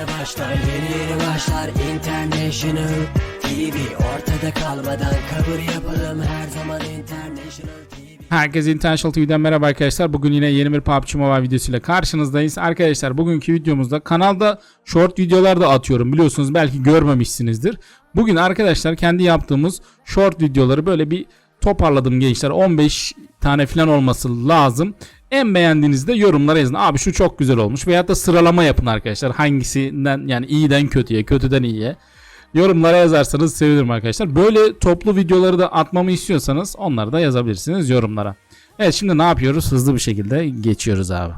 yeni başlar Yeni yeni başlar International TV Ortada kalmadan kabul yapalım Her zaman International TV Herkese International TV'den merhaba arkadaşlar. Bugün yine yeni bir PUBG Mobile videosuyla karşınızdayız. Arkadaşlar bugünkü videomuzda kanalda short videolar da atıyorum. Biliyorsunuz belki görmemişsinizdir. Bugün arkadaşlar kendi yaptığımız short videoları böyle bir toparladım gençler. 15 tane falan olması lazım. En beğendiğinizde de yorumlara yazın. Abi şu çok güzel olmuş. Veyahut da sıralama yapın arkadaşlar. Hangisinden yani iyiden kötüye, kötüden iyiye. Yorumlara yazarsanız sevinirim arkadaşlar. Böyle toplu videoları da atmamı istiyorsanız onları da yazabilirsiniz yorumlara. Evet şimdi ne yapıyoruz? Hızlı bir şekilde geçiyoruz abi.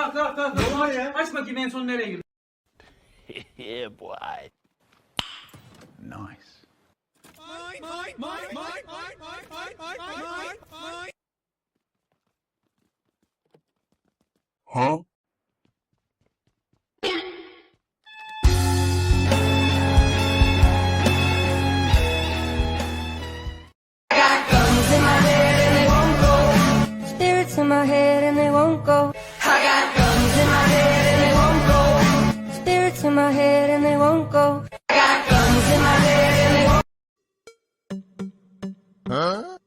Kalk kalk kalk. Ne var ya? Aç bakayım en son nereye girdin? Spirits 嗯？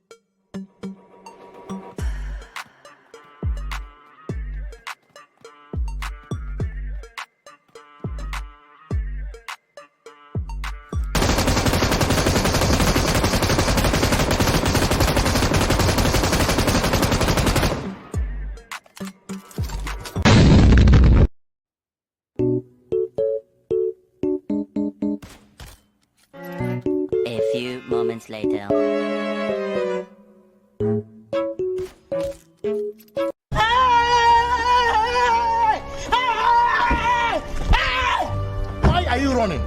running?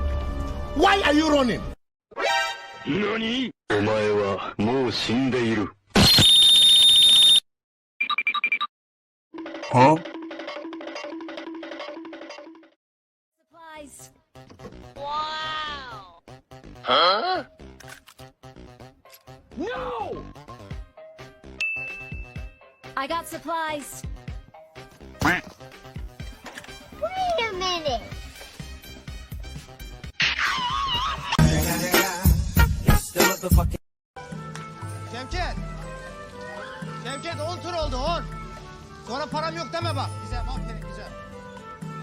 Why are you running? 何お前はもう死んでいる。 supplies. は I got supplies. Wait a minute. Şevket! Şevket 10 tur oldu 10. Sonra param yok deme bak. Güzel aferin güzel.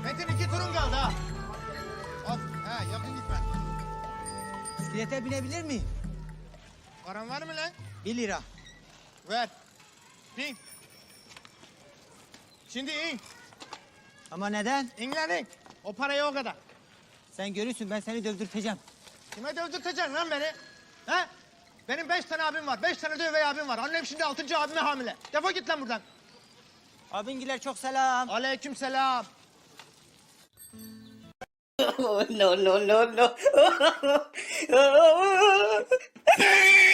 Metin iki turun kaldı ha. Of he yakın gitme. Bisiklete binebilir miyim? Paran var mı lan? 1 lira. Ver. İn. Şimdi in. Ama neden? İn lan in. O paraya o kadar. Sen görürsün ben seni dövdürteceğim. Kime dövdürteceksin lan beni? He? Benim beş tane abim var. Beş tane de üvey abim var. Annem şimdi altıncı abime hamile. Defol git lan buradan. Abingiler çok selam. Aleyküm selam. no, no, no, no.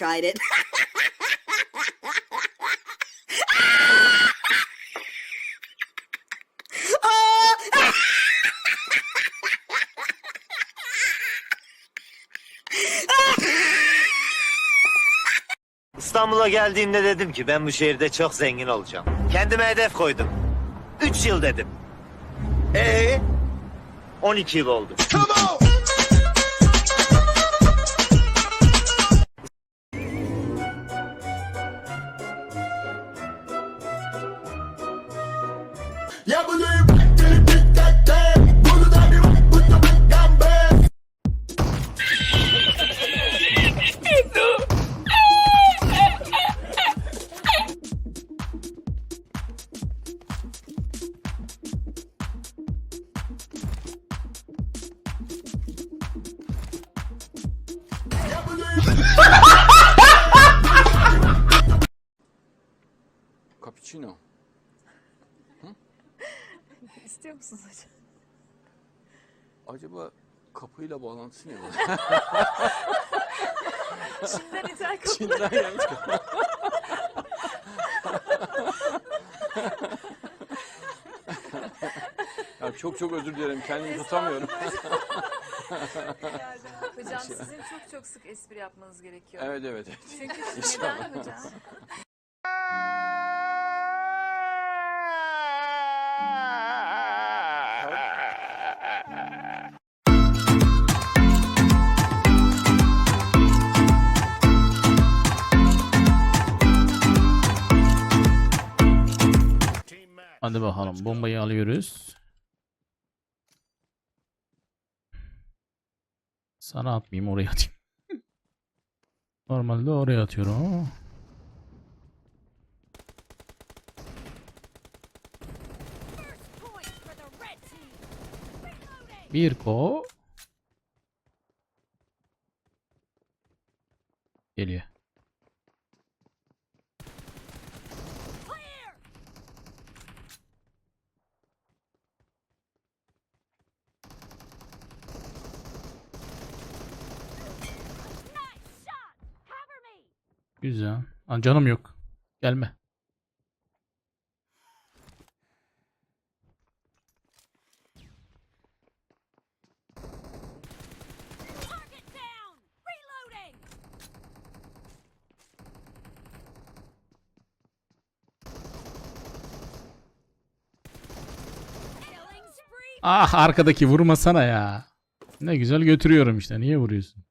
tried it. İstanbul'a geldiğimde dedim ki ben bu şehirde çok zengin olacağım. Kendime hedef koydum. 3 yıl dedim. Ee 12 yıl oldu. Ya bunu Cappuccino. İstiyor musunuz hocam? Acaba kapıyla bağlantısı ne var? Çin'den ithal kapı. Çin'den gelmiş. ya çok çok özür dilerim. Kendimi tutamıyorum. Hocam sizin çok çok sık espri yapmanız gerekiyor. evet evet. evet. Çünkü neden hocam? Hadi bakalım bombayı alıyoruz. Sana atmayayım oraya atayım. Normalde oraya atıyorum. Bir ko. Geliyor. Güzel. Lan canım yok. Gelme. Ah arkadaki vurmasana ya. Ne güzel götürüyorum işte. Niye vuruyorsun?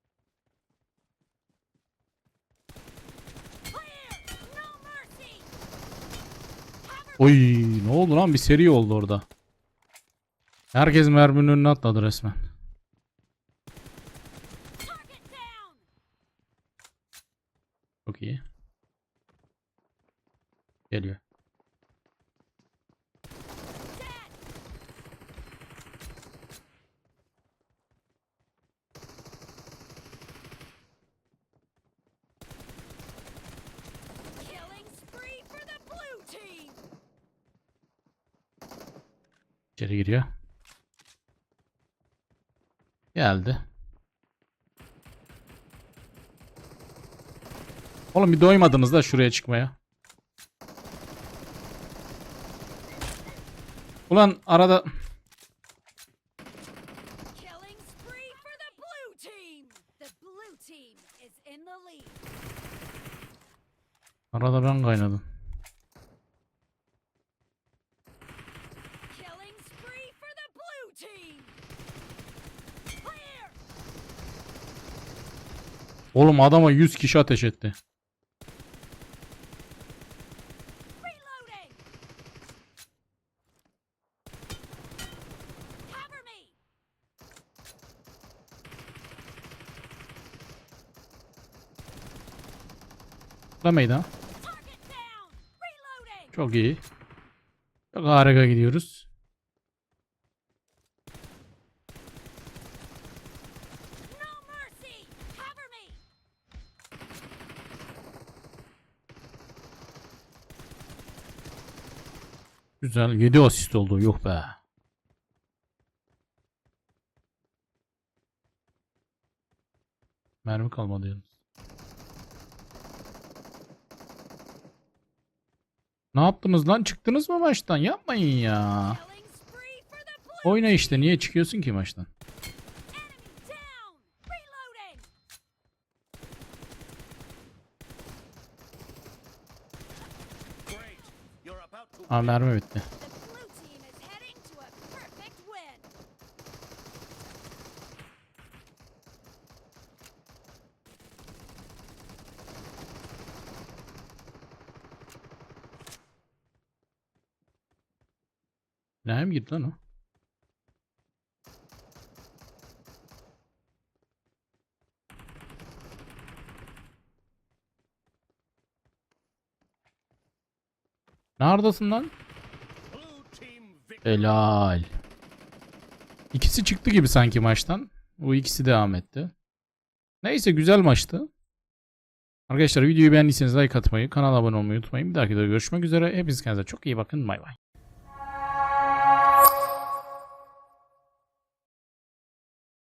Oy ne oldu lan bir seri oldu orada. Herkes merminin önüne atladı resmen. Çok iyi. Geliyor. İçeri giriyor. Geldi. Oğlum bir doymadınız da şuraya çıkmaya. Ulan arada Killing spree for Oğlum adama 100 kişi ateş etti. Da meydan. Çok iyi. Çok harika gidiyoruz. Güzel. 7 asist oldu. Yok be. Mermi kalmadı yalnız. Ne yaptınız lan? Çıktınız mı maçtan? Yapmayın ya. Oyna işte. Niye çıkıyorsun ki maçtan? A perfect win. Nereye mi girdi lan o? Neredesin lan? Helal. İkisi çıktı gibi sanki maçtan. Bu ikisi devam etti. Neyse güzel maçtı. Arkadaşlar videoyu beğendiyseniz like atmayı, kanala abone olmayı unutmayın. Bir dahaki videoda görüşmek üzere. Hepiniz kendinize çok iyi bakın. Bay bay.